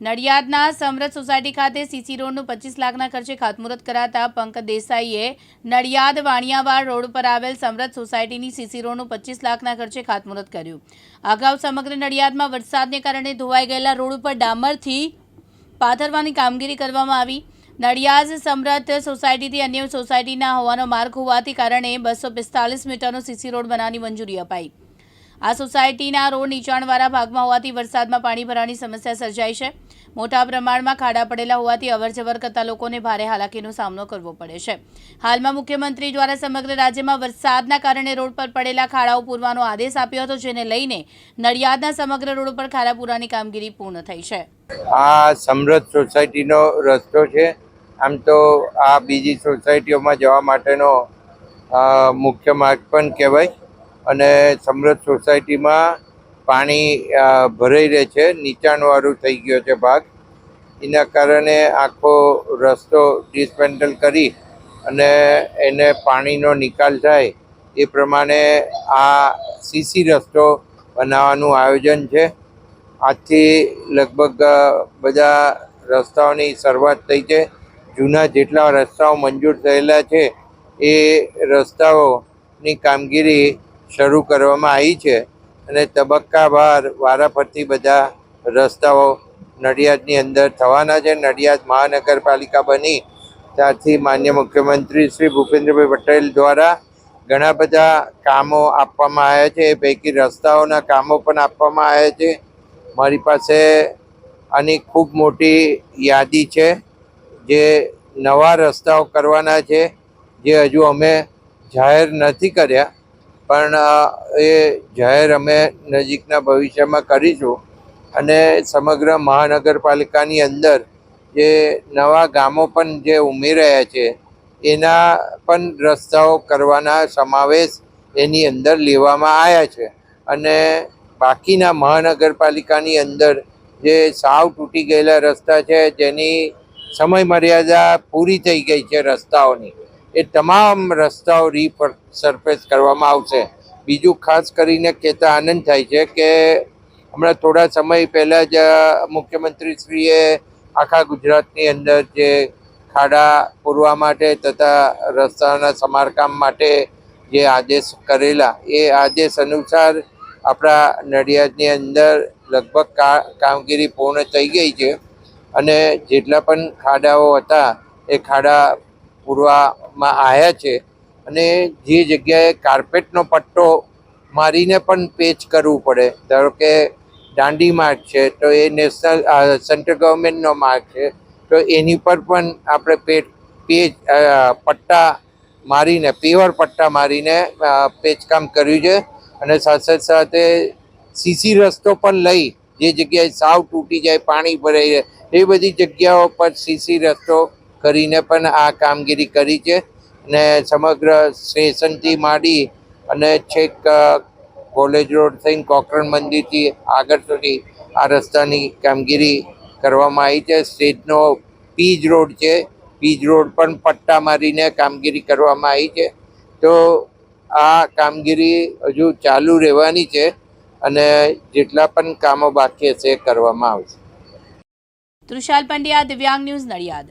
નડિયાદના Samarth society ખાતે CC રોડનું પચીસ લાખના ખર્ચે ખાતમુહૂર્ત કરાતા પંકજ દેસાઈએ નડિયાદ વાણિયાવાડ રોડ પર આવેલ સમરથ સોસાયટીની સીસી રોડનું પચીસ લાખના ખર્ચે ખાતમુહૂર્ત કર્યું. અગાઉ સમગ્ર નડિયાદમાં વરસાદને કારણે ધોવાઈ ગયેલા રોડ ઉપર ડામરથી પાથરવાની કામગીરી કરવામાં આવી. નડિયાદ સમરથ સોસાયટીથી અન્ય સોસાયટીના હોવાનો માર્ગ હોવાથી કારણે બસો પિસ્તાલીસ મીટરનો સીસી રોડ બનાવવાની મંજૂરી અપાઈ. આ સોસાયટીના રોડ નીચાણવાળા ભાગમાં હોવાથી વરસાદમાં પાણી ભરાવાની સમસ્યા સર્જાઈ છે. મોટા પ્રમાણમાં ખાડા પડેલા હોવાથી અવરજવર કરતા લોકોને ભારે હાલાકીનો સામનો કરવો પડે છે. હાલમાં મુખ્યમંત્રી દ્વારા સમગ્ર રાજ્યમાં વરસાદના કારણે રોડ પર પડેલા ખાડાઓ પૂરવાનો આદેશ આપ્યો હતો, જેને લઈને નડિયાદના સમગ્ર રોડ પર ખાડા પૂરવાની કામગીરી પૂર્ણ થઈ છે. આ સમૃદ્ધ સોસાયટીનો રસ્તો છે. આમ તો આ બીજી સોસાયટીઓમાં જવા માટેનો મુખ્ય માર્ગ પણ કહેવાય. અને સમૃદ્ધ સોસાયટીમાં પાણી ભરાઈ રહે છે. નીચાણવાળું થઈ ગયો છે ભાગ. એના કારણે આખો રસ્તો ડિસમેન્ટલ કરી અને એને પાણીનો નિકાલ થાય એ પ્રમાણે આ સીસી રસ્તો બનાવવાનું આયોજન છે. આજથી લગભગ બધા રસ્તાઓની શરૂઆત થઈ છે. જૂના જેટલા રસ્તાઓ મંજૂર થયેલા છે એ રસ્તાઓની કામગીરી શરૂ કરવામાં આવી છે અને તબક્કાવાર વારાફરતી બધા રસ્તાઓ નડિયાદની અંદર થવાના છે. નડિયાદ મહાનગરપાલિકા બની. ત્યારથી માન્ય મુખ્યમંત્રી શ્રી ભૂપેન્દ્રભાઈ પટેલ દ્વારા ઘણા બધા કામો આપવામાં આવ્યા છે. એ પૈકી રસ્તાઓના કામો પણ આપવામાં આવ્યા છે. મારી પાસે આની ખૂબ મોટી યાદી છે જે નવા રસ્તાઓ કરવાના છે, જે હજુ અમે જાહેર નથી કર્યા. પણ એ જાહેર અમે નજીકના ભવિષ્યમાં કરીશું અને સમગ્ર મહાનગરપાલિકાની અંદર જે નવા ગામો પણ જે ઉમેરાયા છે, એના પણ રસ્તાઓ કરવાના સમાવેશ એની અંદર લેવામાં આવ્યા છે. અને બાકીના મહાનગરપાલિકાની અંદર જે સાવ તૂટી ગયેલા રસ્તા છે, જેની સમય મર્યાદા પૂરી થઈ ગઈ છે રસ્તાઓની. એ તમામ રસ્તાઓ સરફેસ કરવામાં આવશે. બીજું ખાસ કરીને કહેતા આનંદ થાય છે કે હમણાં થોડા સમય પહેલાં જ મુખ્યમંત્રીશ્રીએ આખા ગુજરાતની અંદર જે ખાડા પૂરવા માટે તથા રસ્તાના સમારકામ માટે જે આદેશ કરેલા, એ આદેશ અનુસાર આપણા નડિયાદની અંદર લગભગ કામગીરી પૂર્ણ થઈ ગઈ છે અને જેટલા પણ ખાડાઓ હતા, એ ખાડા પૂરવામાં આવ્યા છે અને જે જગ્યાએ કાર્પેટનો પટ્ટો મારીને પણ પેચ કરવું પડે. ધારો કે દાંડી માર્ગ છે, તો એ નેશનલ સેન્ટ્રલ ગવર્મેન્ટનો માર્ગ છે, તો એની પર પણ આપણે પેચ પેચ પટ્ટા મારીને, પેવર પટ્ટા મારીને પેચકામ કર્યું છે અને સાથે સાથે સીસી રસ્તો પણ લઈ, જે જગ્યાએ સાવ તૂટી જાય, પાણી ભરાઈ જાય, એ બધી જગ્યાઓ પર સીસી રસ્તો કરીને પણ આ કામગીરી કરી છે અને સમગ્ર સ્ટેશનથી માંડી અને છેક કોલેજ રોડ થઈને કોકરણ મંદિરથી આગળ સુધી આ રસ્તાની કામગીરી કરવામાં આવી છે. સ્ટેટનો પીજ રોડ છે. પીજ રોડ પણ પટ્ટા મારીને કામગીરી કરવામાં આવી છે. તો આ કામગીરી હજુ ચાલુ રહેવાની છે અને જેટલા પણ કામો બાકી હશે કરવામાં આવશે. તૃષાલ પંડ્યા, દિવ્યાંગ ન્યૂઝ નડિયાદ.